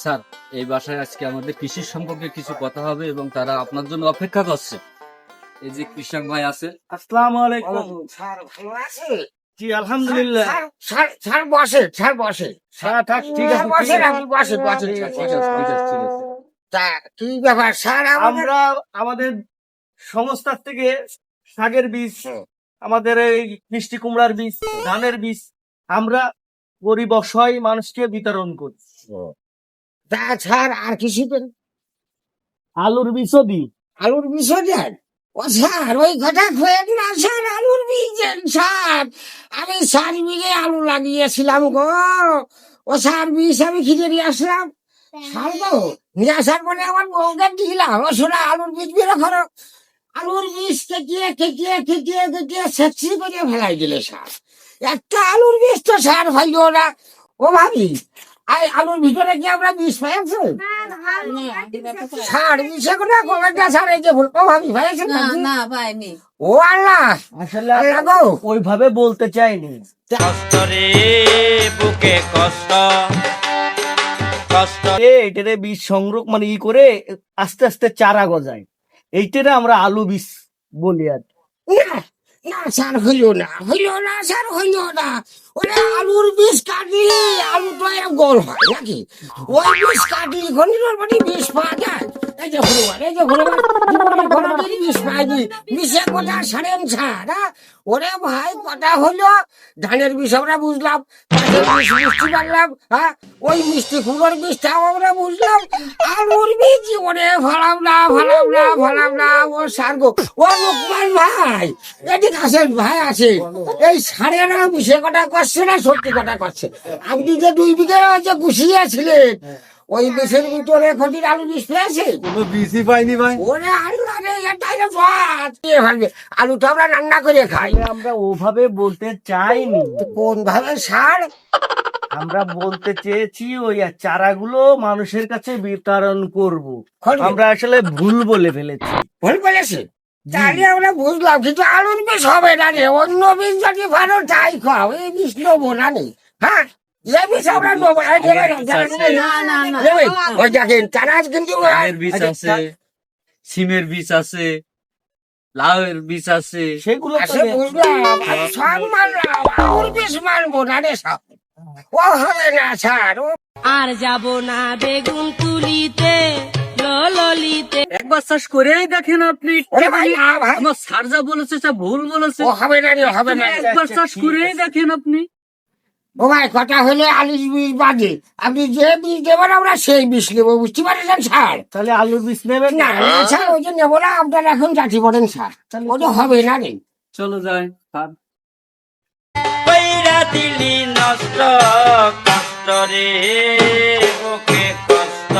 Sir এই বাসায় আজকে আমাদের কৃষির সম্পর্কে কিছু কথা হবে এবং তারা আপনার জন্য অপেক্ষা করছে। এই যে কৃষক ভাই আছে আসসালামু আলাইকুম। স্যার ভালো আছে জি আলহামদুলিল্লাহ। স্যার, স্যার বসে স্যার বসে। স্যার থাক ঠিক আছে বসে। আপনি বসে বসে ঠিক আছে, ঠিক আছে, তা কি ব্যাপার? স্যার আমরা আমাদের সংস্থার থেকে শাকের বীজ আমাদের এই মিষ্টি কুমড়ার বীজ ধানের বীজ আমরা গরিব অসহায় মানুষকে বিতরণ করি। তা স্যার আর কিছু দেন আলুর বীজও দিই। আলুর বিষয় দেন? ও স্যার ওই কথা খোয়েন না স্যার আলুর বীজ দেন স্যার আমি চার বিঘে আলু লাগিয়েছিলাম গো। ও স্যার বীজ আমি কিনে নিয়ে আসলাম। স্যার গো নিয়ে আসার পরে আমার বউকে দিলাম। ও শোনা আলুর বীজ বেরো করো। আলুর বীজ কেটিয়ে কেটিয়ে কেটিয়ে কেটিয়ে সেক্সি করে ফেলাই দিলে স্যার একটা আলুর বীজ তো স্যার ভাইও না। ও ভাবি আই আলুর ভিতরে কি আমরা বীজ পাইছি স্যার বিষে কোনো? কমেন্টটা স্যার এই যে ভুল ও ভাবি পাইছেন না না পাইনি। ও আল্লাহ আসলে আল্লাহ গো। ওইভাবে বলতে চাইনি। কষ্ট রে বুকে কষ্ট। কষ্ট। এটারে বীজ সংগ্রহ মানে ই করে আস্তে আস্তে চারা গজায়। এইটারে আমরা আলু বীজ বলি আর কি। না স্যার, হইল না। হইল না স্যার, হইল না। ওরে আলুর বীজ কাটলি, আলু তো এক গোল হয় নাকি? ওই বীজ কাটলি খনির বীজ পাওয়া যায়। এই যে হনুমান, এই যে হনুমান। বিষে কথা সারেন ছাড়? ওরে ভাই কথা হলো ধানের বীজ আমরা বুঝলাম মিষ্টি পারলাম হ্যাঁ? ওই মিষ্টি কুমড়োর বীজটাও আমরা বুঝলাম। বীজ ওরে ভালাম না ভালাম না ভালাম না ও সারগো ও লোকমান ভাই এদিকে আসেন ভাই আছে এই বিষে কথা করছে না সত্যি কথা করছে। আপনি যে দুই বিঘে যে গুছিয়েছিলেন ওই বিষের ভিতরে ক্ষতির আলু বীজ পেয়েছে কোনো বীজই পাইনি ভাই। ওরে আলু না আলু তো আমরা রান্না করে খাই আমরা ওভাবে বলতে চাইনি। কোন ভাবে সার আমরা বলতে চেয়েছি ওই চারাগুলো মানুষের কাছে বিতরণ করব। আমরা আসলে ভুল বলে ফেলেছি। ভুল বলেছে? তাহলে আমরা বুঝলাম কিন্তু আলুর বীজ হবে না রে। অন্য বীজ যদি ভালো তাই খাও এই বীজ নেব না রে হ্যাঁ? আমরা সিমের বীজ আছে লাউয়ের বীজ আছে। সেগুলো ও আর যাব না বেগুন তুলিতে ললিতে একবার চাষ করেই দেখেন আপনি আমার স্যার যা বলেছে ভুল বলেছে। হবে না রে হবে না। একবার চাষ করেই দেখেন আপনি। ও ভাই কথা হলে আলুর বীজ বাদে। আপনি যে বীজ দেবেন আমরা সেই বীজ নেব বুঝতে পারছেন স্যার? তাহলে আলুর বীজ নেবেন না স্যার ওই যে নেব না আপনার এখন যাচ্ছি বলেন স্যার। তাহলে ওটা হবে না রে। চলো যাই স্যার। দিলি নষ্ট কষ্ট রে বুকে কষ্ট।